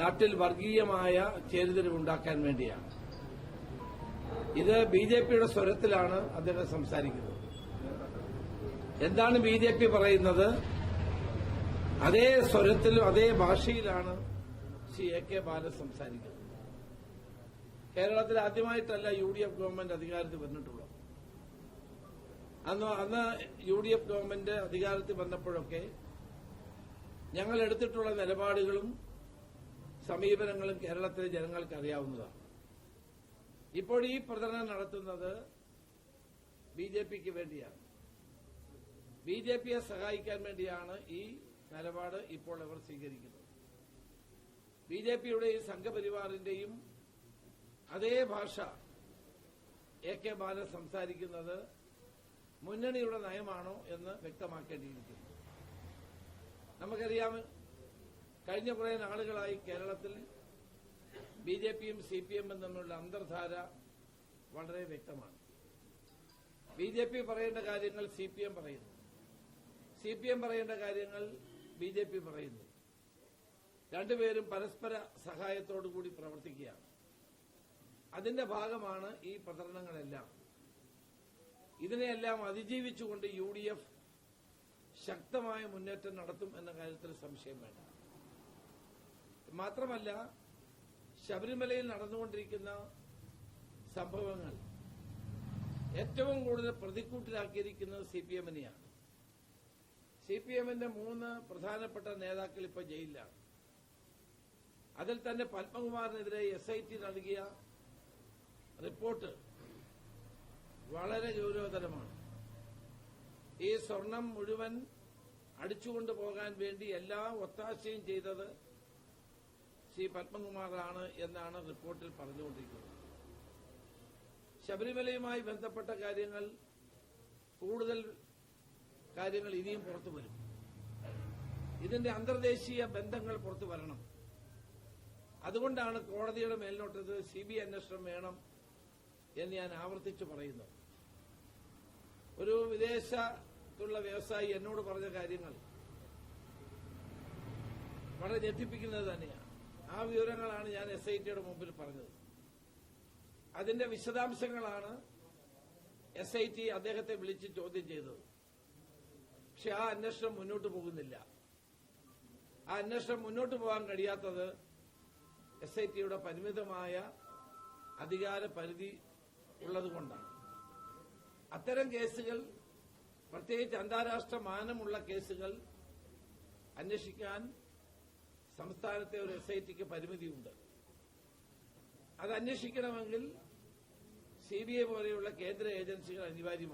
നാട്ടിൽ വർഗീയമായ ചേരിതിരിവുണ്ടാക്കാൻ വേണ്ടിയാണ്. ഇത് ബി ജെ പിയുടെ സ്വരത്തിലാണ് അദ്ദേഹം സംസാരിക്കുന്നത്. എന്താണ് ബി ജെ പി പറയുന്നത്? അതേ സ്വരത്തിലും അതേ ഭാഷയിലാണ് ശ്രീ എ കെ ബാലൻ സംസാരിക്കുന്നത്. കേരളത്തിൽ ആദ്യമായിട്ടല്ല യു ഡി എഫ് ഗവൺമെന്റ് അധികാരത്തിൽ വന്നിട്ടുള്ളത്. അന്ന് അന്ന് യു ഡി എഫ് ഗവൺമെന്റ് അധികാരത്തിൽ വന്നപ്പോഴൊക്കെ ഞങ്ങൾ എടുത്തിട്ടുള്ള നിലപാടുകളും സമീപനങ്ങളും കേരളത്തിലെ ജനങ്ങൾക്ക് അറിയാവുന്നതാണ്. ഇപ്പോൾ ഈ പ്രചരണം നടത്തുന്നത് ബി ജെ പിക്ക് വേണ്ടിയാണ്. ബി ജെ പിയെ സഹായിക്കാൻ വേണ്ടിയാണ് ഈ നിലപാട് ഇപ്പോൾ അവർ സ്വീകരിക്കുന്നത്. ബി ജെ പിയുടെയും സംഘപരിവാറിന്റെയും അതേ ഭാഷ എ കെ ബാലൻ സംസാരിക്കുന്നത് മുന്നണിയുടെ നയമാണോ എന്ന് വ്യക്തമാക്കേണ്ടിയിരിക്കുന്നു. നമുക്കറിയാം കഴിഞ്ഞ കുറെ നാളുകളായി കേരളത്തിൽ ബി ജെ പിയും സി പി എമ്മും തമ്മിലുള്ള അന്തർധാര വളരെ വ്യക്തമാണ്. ബി ജെ പി പറയേണ്ട കാര്യങ്ങൾ സി പി എം പറയുന്നു. സി പി എം പറയേണ്ട കാര്യങ്ങൾ ബി ജെ പി പറയുന്നു. രണ്ടുപേരും പരസ്പര സഹായത്തോടുകൂടി പ്രവർത്തിക്കുകയാണ്. അതിന്റെ ഭാഗമാണ് ഈ പ്രചരണങ്ങളെല്ലാം. ഇതിനെയെല്ലാം അതിജീവിച്ചുകൊണ്ട് യു ശക്തമായ മുന്നേറ്റം നടത്തും എന്ന കാര്യത്തിൽ സംശയം വേണ്ട. മാത്രമല്ല ശബരിമലയിൽ നടന്നുകൊണ്ടിരിക്കുന്ന സംഭവങ്ങൾ ഏറ്റവും കൂടുതൽ പ്രതിക്കൂട്ടിലാക്കിയിരിക്കുന്നത് സി പി എമ്മിനെയാണ്. സി പി എമ്മിന്റെ മൂന്ന് പ്രധാനപ്പെട്ട നേതാക്കൾ ഇപ്പോൾ ജയിലിലാണ്. അതിൽ തന്നെ പത്മകുമാറിനെതിരെ എസ് ഐ ടി നൽകിയ റിപ്പോർട്ട് വളരെ ഗൌരവതരമാണ്. ഈ സ്വർണം മുഴുവൻ അടിച്ചുകൊണ്ടുപോകാൻ വേണ്ടി എല്ലാ ഒത്താശയും ചെയ്തത് ശ്രീ പത്മകുമാറാണ് എന്നാണ് റിപ്പോർട്ടിൽ പറഞ്ഞുകൊണ്ടിരിക്കുന്നത്. ശബരിമലയുമായി ബന്ധപ്പെട്ട കാര്യങ്ങൾ കൂടുതൽ കാര്യങ്ങൾ ഇനിയും പുറത്തു വരും. ഇതിന്റെ അന്തർദേശീയ ബന്ധങ്ങൾ പുറത്തു വരണം. അതുകൊണ്ടാണ് കോടതിയുടെ മേൽനോട്ടത്തിൽ സി ബി അന്വേഷണം വേണം എന്ന് ഞാൻ ആവർത്തിച്ചു പറയുന്നത്. ഒരു വിദേശത്തുള്ള വ്യവസായി എന്നോട് പറഞ്ഞ കാര്യങ്ങൾ വളരെ ഞെട്ടിപ്പിക്കുന്നത് തന്നെയാണ്. ആ വിവരങ്ങളാണ് ഞാൻ എസ് ഐ ടിയുടെ മുമ്പിൽ പറഞ്ഞത്. അതിന്റെ വിശദാംശങ്ങളാണ് എസ് ഐ ടി അദ്ദേഹത്തെ വിളിച്ച് ചോദ്യം ചെയ്തത്. പക്ഷെ ആ അന്വേഷണം മുന്നോട്ട് പോകുന്നില്ല. ആ അന്വേഷണം മുന്നോട്ട് പോകാൻ കഴിയാത്തത് എസ് ഐ ടിയുടെ പരിമിതമായ അധികാര പരിധി ഉള്ളതുകൊണ്ടാണ് അത്തരം കേസുകൾ പ്രത്യേകിച്ച് അന്താരാഷ്ട്ര മാനമുള്ള കേസുകൾ അന്വേഷിക്കാൻ സംസ്ഥാനത്തെ ഒരു എസ് ഐ ടിക്ക് പരിമിതിയുണ്ട്. അത് അന്വേഷിക്കണമെങ്കിൽ ഐ പോലെയുള്ള കേന്ദ്ര ഏജൻസികൾ അനിവാര്യമാണ്.